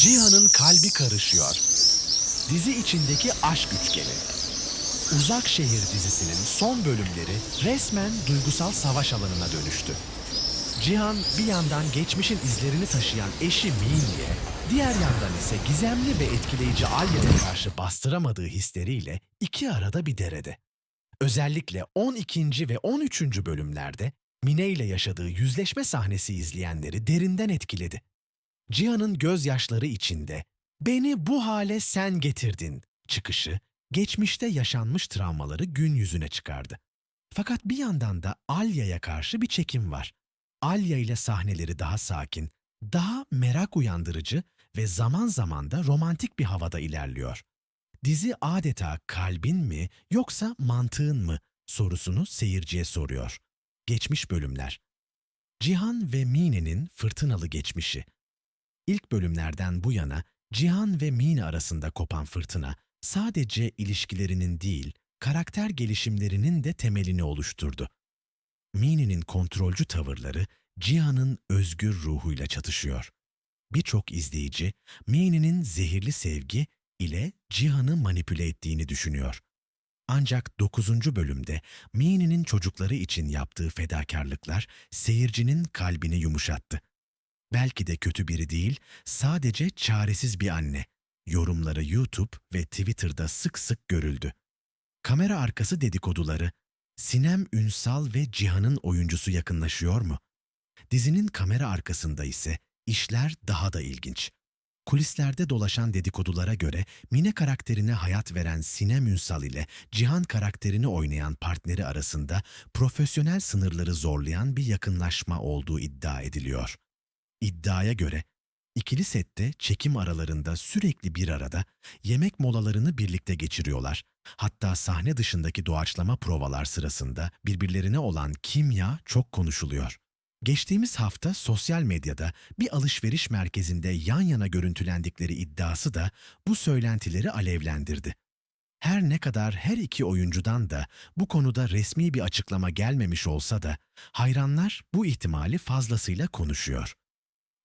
Cihan'ın kalbi karışıyor. Dizi içindeki aşk üçgeni. Uzak Şehir dizisinin son bölümleri resmen duygusal savaş alanına dönüştü. Cihan bir yandan geçmişin izlerini taşıyan eşi Mini'ye, diğer yandan ise gizemli ve etkileyici Alya'ya karşı bastıramadığı hisleriyle iki arada bir derede. Özellikle 12. ve 13. bölümlerde Mine ile yaşadığı yüzleşme sahnesi izleyenleri derinden etkiledi. Cihan'ın gözyaşları içinde "Beni bu hale sen getirdin" çıkışı geçmişte yaşanmış travmaları gün yüzüne çıkardı. Fakat bir yandan da Alya'ya karşı bir çekim var. Alya ile sahneleri daha sakin, daha merak uyandırıcı ve zaman zaman da romantik bir havada ilerliyor. Dizi adeta kalbin mi yoksa mantığın mı sorusunu seyirciye soruyor. Geçmiş bölümler. Cihan ve Mine'nin fırtınalı geçmişi. İlk bölümlerden bu yana Cihan ve Mine arasında kopan fırtına sadece ilişkilerinin değil, karakter gelişimlerinin de temelini oluşturdu. Mine'nin kontrolcü tavırları Cihan'ın özgür ruhuyla çatışıyor. Birçok izleyici Mine'nin zehirli sevgi ile Cihan'ı manipüle ettiğini düşünüyor. Ancak 9. bölümde Mine'nin çocukları için yaptığı fedakarlıklar seyircinin kalbini yumuşattı. Belki de kötü biri değil, sadece çaresiz bir anne. Yorumları YouTube ve Twitter'da sık sık görüldü. Kamera arkası dedikoduları, Sinem Ünsal ve Cihan'ın oyuncusu yakınlaşıyor mu? Dizinin kamera arkasında ise işler daha da ilginç. Kulislerde dolaşan dedikodulara göre Mine karakterine hayat veren Sinem Ünsal ile Cihan karakterini oynayan partneri arasında profesyonel sınırları zorlayan bir yakınlaşma olduğu iddia ediliyor. İddiaya göre ikili sette çekim aralarında sürekli bir arada yemek molalarını birlikte geçiriyorlar. Hatta sahne dışındaki doğaçlama provalar sırasında birbirlerine olan kimya çok konuşuluyor. Geçtiğimiz hafta sosyal medyada bir alışveriş merkezinde yan yana görüntülendikleri iddiası da bu söylentileri alevlendirdi. Her ne kadar her iki oyuncudan da bu konuda resmi bir açıklama gelmemiş olsa da hayranlar bu ihtimali fazlasıyla konuşuyor.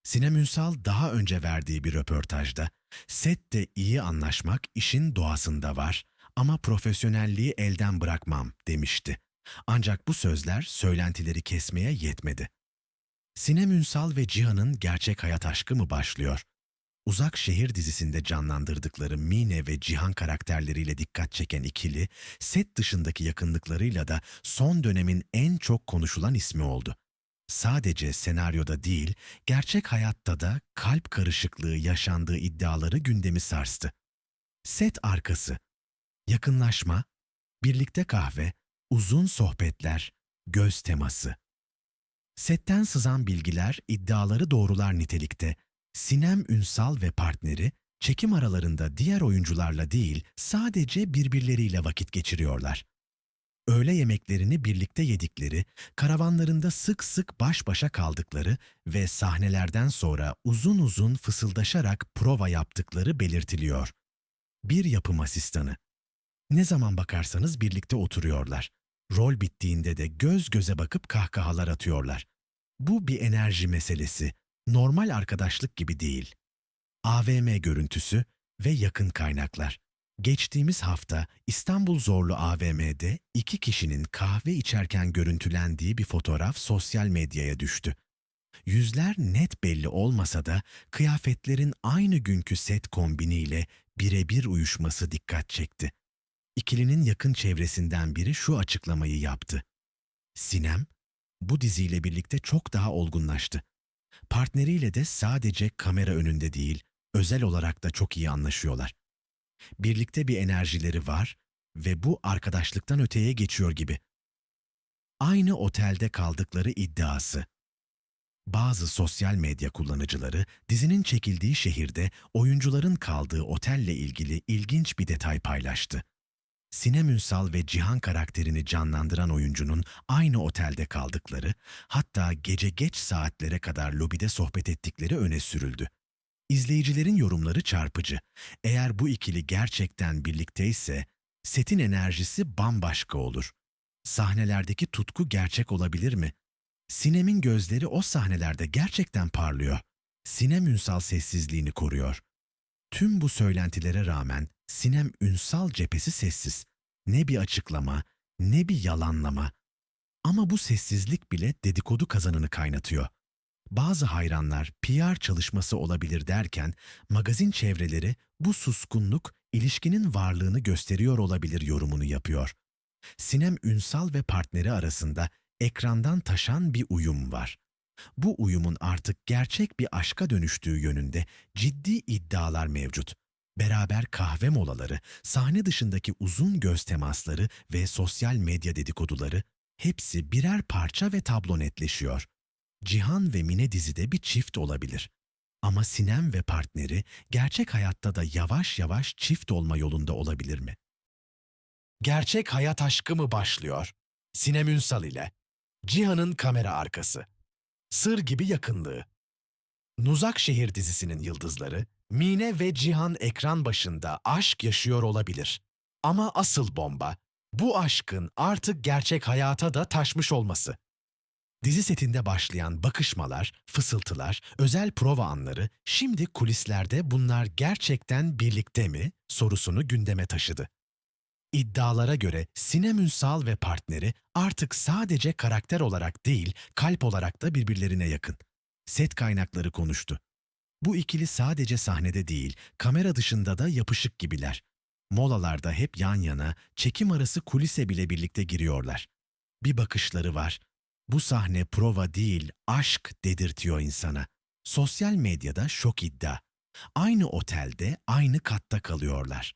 Sinem Ünsal daha önce verdiği bir röportajda, sette iyi anlaşmak işin doğasında var ama profesyonelliği elden bırakmam demişti. Ancak bu sözler söylentileri kesmeye yetmedi. Sinem Ünsal ve Cihan'ın gerçek hayat aşkı mı başlıyor? Uzak Şehir dizisinde canlandırdıkları Mine ve Cihan karakterleriyle dikkat çeken ikili, set dışındaki yakınlıklarıyla da son dönemin en çok konuşulan ismi oldu. Sadece senaryoda değil, gerçek hayatta da kalp karışıklığı yaşandığı iddiaları gündemi sarstı. Set arkası, yakınlaşma, birlikte kahve, uzun sohbetler, göz teması. Setten sızan bilgiler iddiaları doğrular nitelikte. Sinem Ünsal ve partneri çekim aralarında diğer oyuncularla değil sadece birbirleriyle vakit geçiriyorlar. Öğle yemeklerini birlikte yedikleri, karavanlarında sık sık baş başa kaldıkları ve sahnelerden sonra uzun uzun fısıldaşarak prova yaptıkları belirtiliyor. Bir yapım asistanı. Ne zaman bakarsanız birlikte oturuyorlar. Rol bittiğinde de göz göze bakıp kahkahalar atıyorlar. Bu bir enerji meselesi. Normal arkadaşlık gibi değil. AVM görüntüsü ve yakın kaynaklar. Geçtiğimiz hafta İstanbul Zorlu AVM'de iki kişinin kahve içerken görüntülendiği bir fotoğraf sosyal medyaya düştü. Yüzler net belli olmasa da kıyafetlerin aynı günkü set kombiniyle birebir uyuşması dikkat çekti. İkilinin yakın çevresinden biri şu açıklamayı yaptı. Sinem, bu diziyle birlikte çok daha olgunlaştı. Partneriyle de sadece kamera önünde değil, özel olarak da çok iyi anlaşıyorlar. Birlikte bir enerjileri var ve bu arkadaşlıktan öteye geçiyor gibi. Aynı otelde kaldıkları iddiası. Bazı sosyal medya kullanıcıları dizinin çekildiği şehirde oyuncuların kaldığı otelle ilgili ilginç bir detay paylaştı. Sinem Ünsal ve Cihan karakterini canlandıran oyuncunun aynı otelde kaldıkları, hatta gece geç saatlere kadar lobide sohbet ettikleri öne sürüldü. İzleyicilerin yorumları çarpıcı. Eğer bu ikili gerçekten birlikteyse, setin enerjisi bambaşka olur. Sahnelerdeki tutku gerçek olabilir mi? Sinem'in gözleri o sahnelerde gerçekten parlıyor. Sinem Ünsal sessizliğini koruyor. Tüm bu söylentilere rağmen Sinem Ünsal cephesi sessiz. Ne bir açıklama, ne bir yalanlama. Ama bu sessizlik bile dedikodu kazanını kaynatıyor. Bazı hayranlar PR çalışması olabilir derken magazin çevreleri bu suskunluk ilişkinin varlığını gösteriyor olabilir yorumunu yapıyor. Sinem Ünsal ve partneri arasında ekrandan taşan bir uyum var. Bu uyumun artık gerçek bir aşka dönüştüğü yönünde ciddi iddialar mevcut. Beraber kahve molaları, sahne dışındaki uzun göz temasları ve sosyal medya dedikoduları hepsi birer parça ve tablo netleşiyor. Cihan ve Mine dizide bir çift olabilir. Ama Sinem ve partneri gerçek hayatta da yavaş yavaş çift olma yolunda olabilir mi? Gerçek hayat aşkı mı başlıyor? Sinem Ünsal ile. Cihan'ın kamera arkası. Sır gibi yakınlığı. Nuzak Şehir dizisinin yıldızları, Mine ve Cihan ekran başında aşk yaşıyor olabilir. Ama asıl bomba, bu aşkın artık gerçek hayata da taşmış olması. Dizi setinde başlayan bakışmalar, fısıltılar, özel prova anları şimdi kulislerde bunlar gerçekten birlikte mi sorusunu gündeme taşıdı. İddialara göre Sinem Ünsal ve partneri artık sadece karakter olarak değil, kalp olarak da birbirlerine yakın. Set kaynakları konuştu. Bu ikili sadece sahnede değil, kamera dışında da yapışık gibiler. Molalarda hep yan yana, çekim arası kulise bile birlikte giriyorlar. Bir bakışları var. Bu sahne prova değil, aşk dedirtiyor insana. Sosyal medyada şok iddia. Aynı otelde, aynı katta kalıyorlar.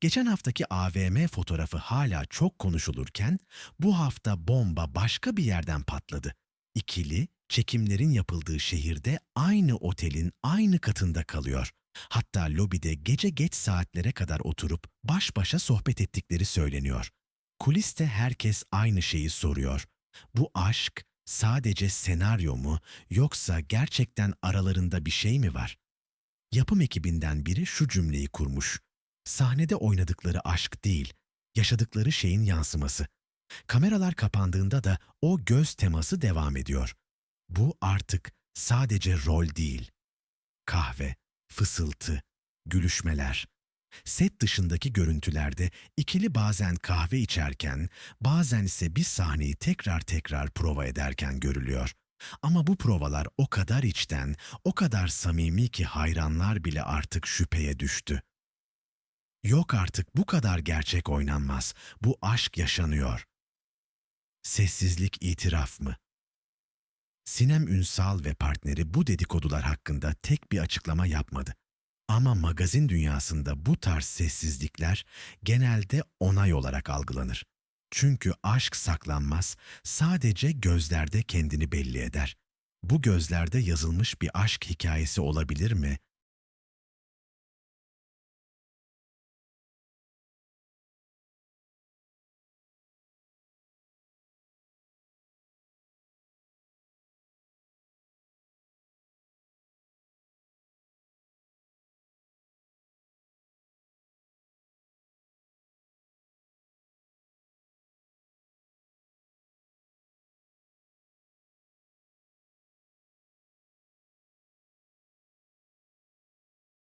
Geçen haftaki AVM fotoğrafı hala çok konuşulurken bu hafta bomba başka bir yerden patladı. İkili çekimlerin yapıldığı şehirde aynı otelin aynı katında kalıyor. Hatta lobide gece geç saatlere kadar oturup baş başa sohbet ettikleri söyleniyor. Kuliste herkes aynı şeyi soruyor. Bu aşk sadece senaryo mu yoksa gerçekten aralarında bir şey mi var? Yapım ekibinden biri şu cümleyi kurmuş. Sahnede oynadıkları aşk değil, yaşadıkları şeyin yansıması. Kameralar kapandığında da o göz teması devam ediyor. Bu artık sadece rol değil. Kahve, fısıltı, gülüşmeler. Set dışındaki görüntülerde ikili bazen kahve içerken, bazen ise bir sahneyi tekrar tekrar prova ederken görülüyor. Ama bu provalar o kadar içten, o kadar samimi ki hayranlar bile artık şüpheye düştü. Yok artık bu kadar gerçek oynanmaz. Bu aşk yaşanıyor. Sessizlik itiraf mı? Sinem Ünsal ve partneri bu dedikodular hakkında tek bir açıklama yapmadı. Ama magazin dünyasında bu tarz sessizlikler genelde onay olarak algılanır. Çünkü aşk saklanmaz, sadece gözlerde kendini belli eder. Bu gözlerde yazılmış bir aşk hikayesi olabilir mi?